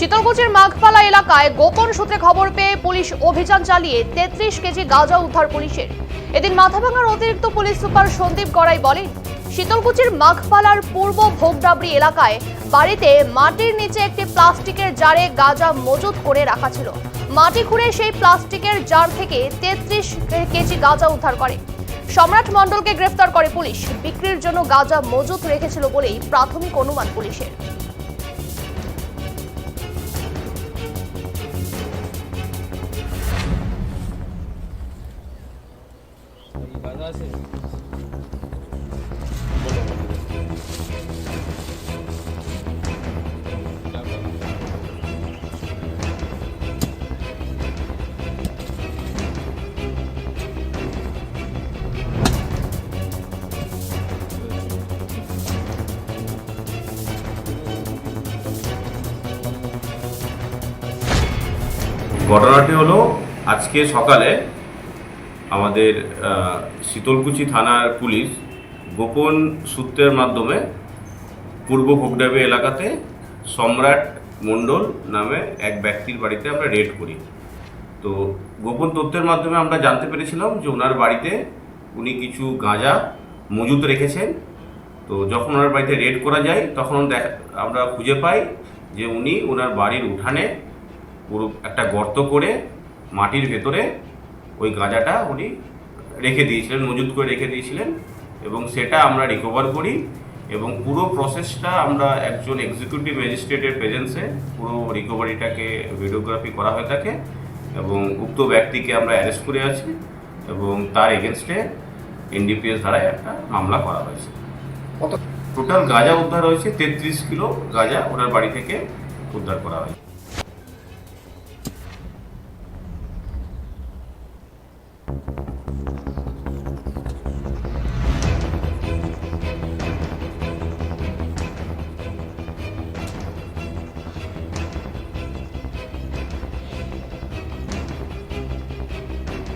শীতলকুচির মাঘপালা এলাকায় গোপন সূত্রে খবর পেয়ে পুলিশ অভিযান চালিয়ে তেত্রিশ কেজি গাঁজা উদ্ধার পুলিশের। এদিন মাথাভাঙার অতিরিক্ত পুলিশ সুপার সন্দীপ গড়াই বলেন, শীতলকুচির মাঘপালার পূর্ব ভোগডাবরি এলাকায় বাড়িতে মাটির নিচে একটি প্লাস্টিকের জারে গাঁজা মজুত করে রাখা ছিল। মাটি খুঁড়ে সেই প্লাস্টিকের জার থেকে তেত্রিশ কেজি গাঁজা উদ্ধার করে। সম্রাট মণ্ডলকে গ্রেফতার করে পুলিশ। বিক্রির জন্য গাঁজা মজুত রেখেছিল বলেই প্রাথমিক অনুমান পুলিশের। ঘটনাটি হলো আজকে সকালে আমাদের শীতলকুচি থানার পুলিশ গোপন সূত্রের মাধ্যমে পূর্ব ভোগডাবি এলাকাতে সম্রাট মণ্ডল নামে এক ব্যক্তির বাড়িতে আমরা রেড করি। তো গোপন তথ্যের মাধ্যমে আমরা জানতে পেরেছিলাম যে ওনার বাড়িতে উনি কিছু গাঁজা মজুত রেখেছেন। তো যখন ওনার বাড়িতে রেড করা যায়, তখন দেখা, আমরা খুঁজে পাই যে উনি ওনার বাড়ির উঠানে পুরো একটা গর্ত করে মাটির ভেতরে ওই গাঁজাটা উনি রেখে দিয়েছিলেন মজুত করে রেখে দিয়েছিলেন এবং সেটা আমরা রিকভার করি এবং পুরো প্রসেসটা আমরা একজন এক্সিকিউটিভ ম্যাজিস্ট্রেটের প্রেজেন্সে পুরো রিকভারিটাকে ভিডিওগ্রাফি করা হয়ে থাকে এবং উক্ত ব্যক্তিকে আমরা অ্যারেস্ট করে আছি এবং তার এগেনস্টে এনডিপিএস ধারায় একটা মামলা করা হয়েছে। টোটাল গাঁজা উদ্ধার হয়েছে তেত্রিশ কিলো গাঁজা ওনার বাড়ি থেকে উদ্ধার করা হয়েছে।